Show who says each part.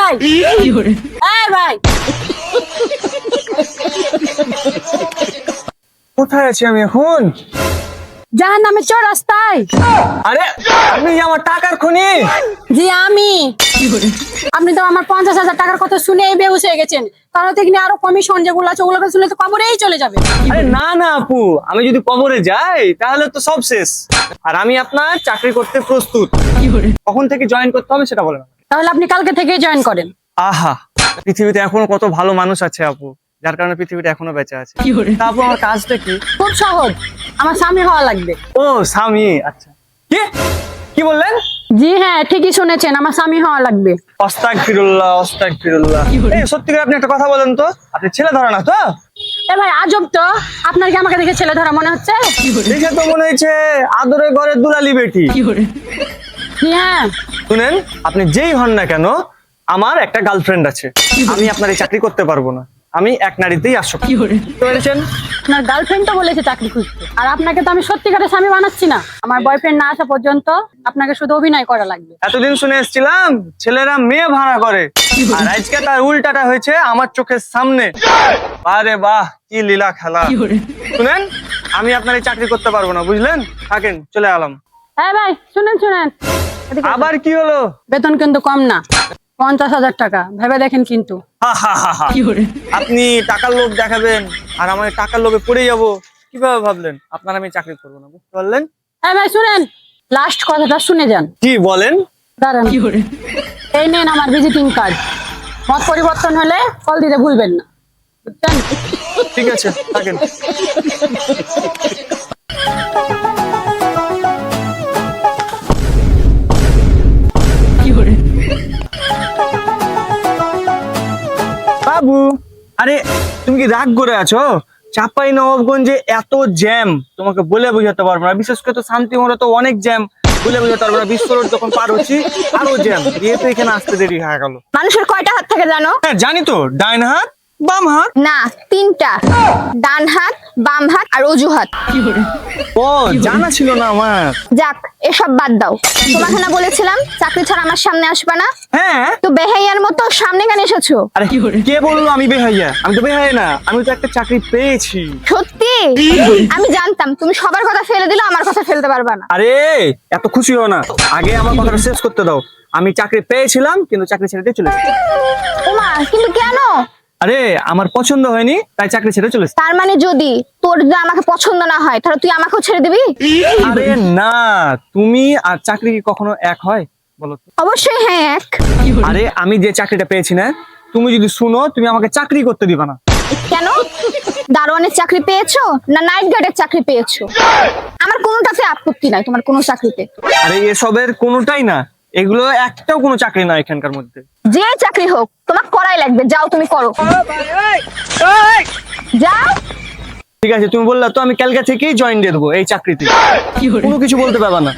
Speaker 1: ভাই। এই ভাই।
Speaker 2: কোথায় আছি আমি এখন?
Speaker 1: জাহান নামে চোর রাস্তায়।
Speaker 2: আরে আপনি আমার টাকার খনি।
Speaker 1: জি আমি। আপনি তো আমার পঞ্চাশ হাজার টাকার কথা শুনে বেহুশ হয়ে গেছেন। তাহলে থেকে আরও কমিশন যেগুলো আছে ওগুলো শুনে তো কবরেই চলে যাবে।
Speaker 2: আরে না না আপু আমি যদি কবরে যাই তাহলে তো সব শেষ। আর আমি আপনার চাকরি করতে প্রস্তুত। কখন থেকে জয়েন করতে হবে সেটা বলেন।
Speaker 1: তাহলে আপনি কালকে থেকেই জয়েন করেন।
Speaker 2: আহা পৃথিবীতে এখনও কত ভালো মানুষ আছে আপু যার কারণে পৃথিবীটা এখনও বেঁচে আছে। তা আপু আমার কাজটা কি?
Speaker 1: খুব সহজ আমার স্বামী হওয়া লাগবে।
Speaker 2: ও স্বামী আচ্ছা। কি? কি বললেন?
Speaker 1: জি হ্যাঁ ঠিকই শুনেছেন আমার স্বামী হওয়া লাগবে।
Speaker 2: অস্তাক ফিরুল্লাহ অস্তাক ফিরুল্লাহ এই সত্যি করে আপনি একটা কথা বলেন তো আপনি ছেলে ধরে না তো?
Speaker 1: এ ভাই আজব তো আপনার কি আমাকে দেখে ছেলে ধরা মনে হচ্ছে?
Speaker 2: দেখে তো মনে হয়েছে আদরের ঘরে দুলালি বেটি।
Speaker 1: হ্যাঁ।
Speaker 2: শুনেন আপনি যেই হন না কেন আমার একটা গার্লফ্রেন্ড আছে। আমি আপনার এই চাকরি করতে পারব না। আমি এক নারীতেই আসব বুঝতে পেরেছেন?
Speaker 1: আপনার গার্লফ্রেন্ড তো বলেছে চাকরি খুঁজতে। আর আপনাকে তো আমি সত্যিকারের স্বামী বানাচ্ছি না। আমার বয়ফ্রেন্ড না আসা পর্যন্ত আপনাকে শুধু অভিনয় করা লাগবে।
Speaker 2: এতদিন শুনে এসেছিলাম ছেলেরা মেয়ে ভাড়া করে। আর আজকে তার উল্টাটা হয়েছে আমার চোখের সামনে। আরে বাহ কি লীলা খেলা। শুনেন আমি আপনার এই চাকরি করতে পারব না বুঝলেন? থাকেন চলে এলাম।
Speaker 1: হ্যাঁ ভাই শুনেন শুনেন।
Speaker 2: আবার কি হলো?
Speaker 1: বেতন কিন্তু কম না পঞ্চাশ হাজার টাকা। ভেবে দেখেন কিন্তু।
Speaker 2: আপনি টাকার লোভ দেখাবেন আর আমার টাকার লোভে পড়ে যাব। কীভাবে ভাবলেন? আপনার আমি চাকরি করব না বুঝতে পারলেন?
Speaker 1: হ্যাঁ ভাই শুনেন লাস্ট কথাটা শুনে যান।
Speaker 2: কি বলেন?
Speaker 1: দাঁড়ান। এই নেন আমার ভিজিটিং কার্ড মত পরিবর্তন হলে কল দিতে ভুলবেন না।
Speaker 2: ঠিক আছে থাকেন। বাবু। আরে তুমি কি রাগ করে আছো? চাপাই নবাবগঞ্জে এত জ্যাম তোমাকে বলে বোঝাতে পারব না। বিশেষ করে তো শান্তিমোড়ে তো অনেক জ্যাম বলে বোঝাতে পারব না। বিশ্ব রোড যখন পার হচ্ছি আরও জ্যাম। দিয়ে তো এখানে আসতে দেরি হয়ে গেল।
Speaker 3: মানুষের কয়টা হাত থাকে জানো?
Speaker 2: হ্যাঁ জানি তো ডাইন হাত বাম হাত?
Speaker 3: না তিনটা। ডান হাত বাম হাত আর অজুহাত।
Speaker 2: ও জানা ছিল না আমার।
Speaker 3: যাক এসব বাদ দাও। তোমাকে না বলেছিলাম চাকরি ছাড়া আমার সামনে আসবে না।
Speaker 2: হ্যাঁ?
Speaker 3: তো বেহাইয়ার মতো সামনে কেন এসেছ?
Speaker 2: আরে কে বলল আমি বেহাইয়া? আমি তো বেহাইয়া না আমি তো একটা চাকরি পেয়েছি।
Speaker 3: সত্যি? আমি জানতাম তুমি সবার কথা ফেলে দিলে আমার কথা ফেলতে পারবা না।
Speaker 2: আরে এত খুশি হও না। আগে আমার কথাটা শেষ করতে দাও। আমি চাকরি পেয়েছিলাম কিন্তু চাকরি ছেড়ে দিয়ে চলে।
Speaker 3: ওমা কিন্তু কেন?
Speaker 2: আরে আমার পছন্দ হয়নি তাই চাকরি ছেড়ে চলে
Speaker 3: তার মানে যদি তোর যদি আমাকে পছন্দ না হয় তাহলে তুই আমাকেও ছেড়ে দিবি?
Speaker 2: আরে না তুমি আর চাকরি কি কখনো এক হয়? বলো তো।
Speaker 3: অবশ্যই হ্যাঁ এক।
Speaker 2: আরে আমি যে চাকরিটা পেয়েছি না তুমি যদি শুনো তুমি আমাকে চাকরি করতে দিবা না।
Speaker 3: কেন? দারোয়ানের চাকরি পেয়েছ না নাইট গার্ডের চাকরি পেয়েছ? আমার কোনোটাতে আপত্তি নাই তোমার কোনো চাকরিতে।
Speaker 2: আরে এসবের কোনোটাই না। এগুলো একটাও কোনো চাকরি না এখানকার মধ্যে।
Speaker 3: যে চাকরি হোক তোমার করাই লাগবে যাও তুমি করো। যাও।
Speaker 2: ঠিক আছে তুমি বললা তো আমি কালকে থেকেই জয়েন দিয়ে দেবো এই চাকরিতে। কোনো কিছু বলতে পারবা না।